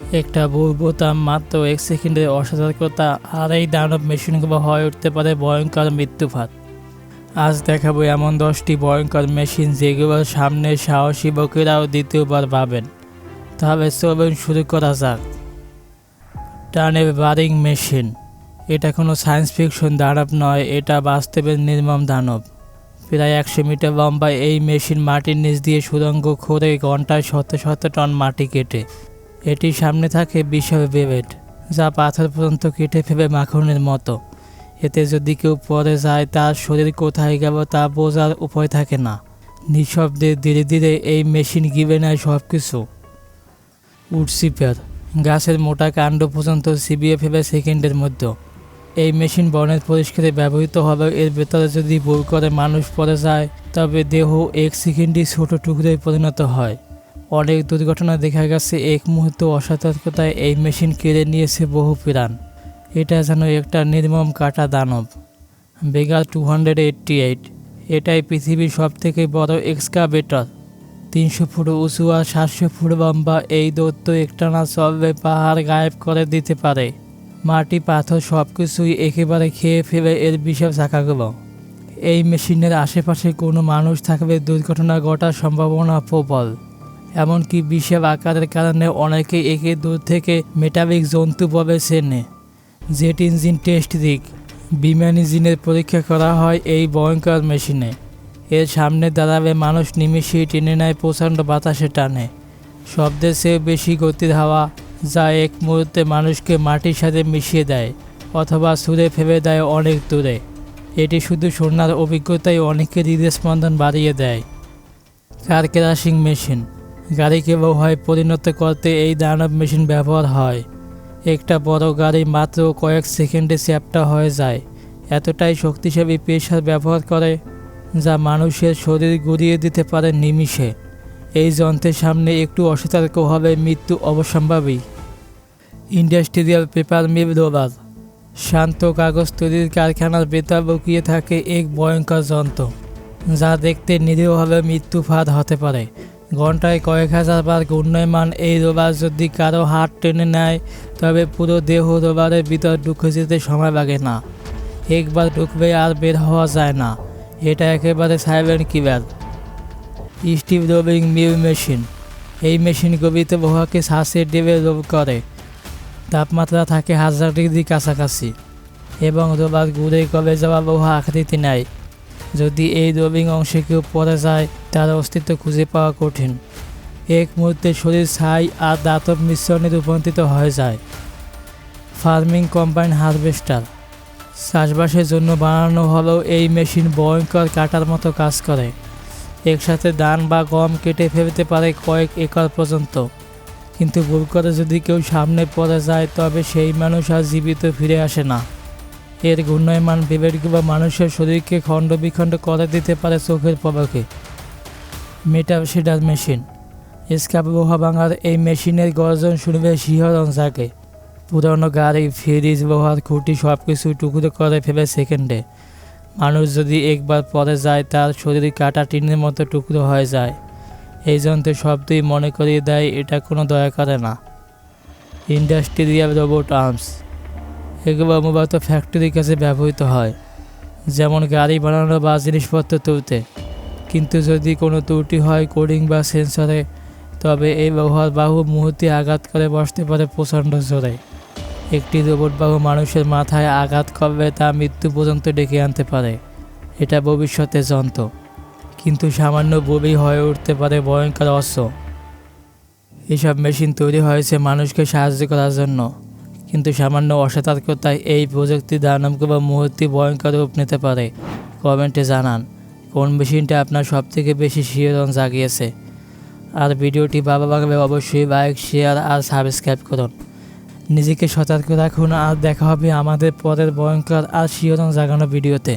একটা ভুল বোতাম মাত্র এক সেকেন্ডের অসতর্কতা আর এই দানব মেশিনগুলো হয়ে উঠতে পারে ভয়ঙ্কর মৃত্যুফাত। আজ দেখাবো এমন দশটি ভয়ঙ্কর মেশিন যেগুলোর সামনে সাহসী বকেরাও দ্বিতীয়বার পাবেন। তাহলে চলুন শুরু করা যাক। টানের বারিং মেশিন এটা কোনো সায়েন্স ফিকশন দানব নয়, এটা বাস্তবের নির্মম দানব। প্রায় একশো মিটার লম্বা এই মেশিন মাটির নিচ দিয়ে সুরঙ্গ খুঁড়ে ঘন্টায় শত শত টন মাটি কেটে এটির সামনে থাকে বিশাল বেবেট যা পাথর পর্যন্ত কেটে ফেলে মাখনের মতো। এতে যদি কেউ পড়ে যায়, তার শরীর কোথায় গেল তা বোঝার উপায় থাকে না। নিঃশব্দে ধীরে ধীরে এই মেশিন গিবে নেয় সব কিছু উডসিপার গাছের মোটা কাণ্ড পর্যন্ত চিবিয়ে ফেলে সেকেন্ডের মধ্যে। এই মেশিন বনের পরিষ্কারে ব্যবহৃত হবে এর ভেতরে যদি ভুল করে মানুষ পড়ে যায়, তবে দেহ এক সেকেন্ডই ছোট টুকরোয় পরিণত হয়। অনেক দুর্ঘটনা দেখা গেছে। এক মুহূর্ত অসতর্কতায় এই মেশিন কেড়ে নিয়েছে বহু প্রাণ। এটা যেন একটা নির্মম কাটা দানব। Bagger two hundred eighty eight এটাই পৃথিবীর সবথেকে বড় এক্সকাভেটর তিনশো ফুট উঁচু আর সাতশো ফুট লম্বা এই দৈত্য একটানা চলবে পাহাড় গায়েব করে দিতে পারে। মাটি, পাথর সব কিছুই একেবারে খেয়ে ফেলে এর বিশাল চাকাগুলো এই মেশিনের আশেপাশে কোনো মানুষ থাকলে দুর্ঘটনা ঘটার সম্ভাবনা প্রবল। এমনকি বিশাল আকারের কারণে অনেকে একে দূর থেকে মেটালিক জন্তু বলে চেনে। জেট ইঞ্জিন টেস্ট দিক বিমান ইঞ্জিনের পরীক্ষা করা হয় এই ভয়ঙ্কর মেশিনে। এর সামনে দাঁড়াবে মানুষ নিমিষেই টেনে নেয় প্রচণ্ড বাতাসে টানে। শব্দের চেয়ে বেশি গতির হাওয়া যা এক মুহূর্তে মানুষকে মাটির সাথে মিশিয়ে দেয় অথবা সুরে ফেলে দেয় অনেক দূরে। এটি শুধু শোনার অভিজ্ঞতাই অনেকের হৃদস্পন্দন বাড়িয়ে দেয়। Car crushing machine? গাড়িকে হয় পরিণত করতে এই দানব মেশিন ব্যবহার হয়। একটা বড় গাড়ি মাত্র কয়েক সেকেন্ডে চ্যাপটা হয়ে যায়। এতটাই শক্তিশালী পেশার ব্যবহার করে যা মানুষের শরীর গুড়িয়ে দিতে পারে নিমিষে। এই যন্ত্রের সামনে একটু অসতর্ক হবে মৃত্যু অবসম্ভাবী। ইন্ডাস্ট্রিয়াল পেপার মিল রোলার শান্ত কাগজ তৈরির কারখানার বেতার লুকিয়ে থাকে এক ভয়ঙ্কর যন্ত্র, যা দেখতে নিরীহভাবে মৃত্যু ফাঁদ হতে পারে। ঘন্টায় কয়েক হাজার বার ঘূর্ণয়মান এই রোবার যদি কারও হাত টেনে নেয়, তবে পুরো দেহ রোবারের ভিতর ঢুকে যেতে সময় লাগে না। একবার ঢুকবে আর বের হওয়া যায় না। এটা একেবারে সাইলেন্ট কিলার। স্টিভ রোবিং মিল মেশিন। এই মেশিন গভীরতে লোহাকে শ্বাসের ডেবে রোল করে। তাপমাত্রা থাকে হাজার ডিগ্রি কাছাকাছি। এবং রোবার ঘুরে কবে যাওয়া লোহা আকৃতি নেয়। যদি এই রোবিং অংশে কেউ পড়ে যায়, তার অস্তিত্ব খুঁজে পাওয়া কঠিন। এক মুহূর্তে শরীর ছাই আর দাতব মিশ্রণে রূপান্তরিত হয়ে যায়। Farming combine harvester. চাষবাসের জন্য বানানো হলেও এই মেশিন ভয়ঙ্কর কাটার মতো কাজ করে। একসাথে ধান বা গম কেটে ফেলতে পারে কয়েক একর পর্যন্ত। কিন্তু ভুল করে যদি কেউ সামনে পড়ে যায়, তবে সেই মানুষ আর জীবিত ফিরে আসে না। এর ঘূর্ণয়মান বিবেকগুলো মানুষের শরীরকে খণ্ড বিখণ্ড করে দিতে পারে চোখের পলকে। Metal শিডার machine. স্কাপ লোহা ভাঙার এই মেশিনের গর্জন শুনবে শিহরণ জাগে পুরনো গাড়ি, ফ্রিজ লোহার খুঁটি সব কিছু টুকরো করে ফেলে সেকেন্ডে। মানুষ যদি একবার পরে যায়, তার শরীর কাটা টিনের মতো টুকরো হয়ে যায়। এই যন্ত্রের শব্দই মনে করিয়ে দেয়, এটা কোনো দয়া করে না। Industrial robot arms. এগুলো মূলত ফ্যাক্টরির কাছে ব্যবহৃত হয়। যেমন গাড়ি বানানো বা জিনিসপত্র তুলতে। কিন্তু যদি কোনো ত্রুটি হয় কোডিং বা সেন্সরে তবে এই ব্যবহার বাহু মুহূর্তে আঘাত করে বসতে পারে প্রচণ্ড জোরে। একটি রোবট বাহু মানুষের মাথায় আঘাত করবে তা মৃত্যু পর্যন্ত ডেকে আনতে পারে। এটা ভবিষ্যতে যন্ত্র। কিন্তু সামান্য ববি হয়ে উঠতে পারে ভয়ঙ্কর অস্ত্র। এসব মেশিন তৈরি হয়েছে মানুষকে সাহায্য করার জন্য। কিন্তু সামান্য অসতর্কতায় এই প্রযুক্তি বা মুহূর্তে ভয়ঙ্কর রূপ নিতে পারে, কমেন্টে জানান। কোন মেশিনটা আপনার সবথেকে বেশি শিরোরণ জাগিয়েছে? আর ভিডিওটি বাবা লাগলে অবশ্যই লাইক, শেয়ার আর সাবস্ক্রাইব করুন। নিজেকে সতর্ক রাখুন আর দেখা হবে আমাদের পরের ভয়ঙ্কর আর শিরোরণ জাগানো ভিডিওতে।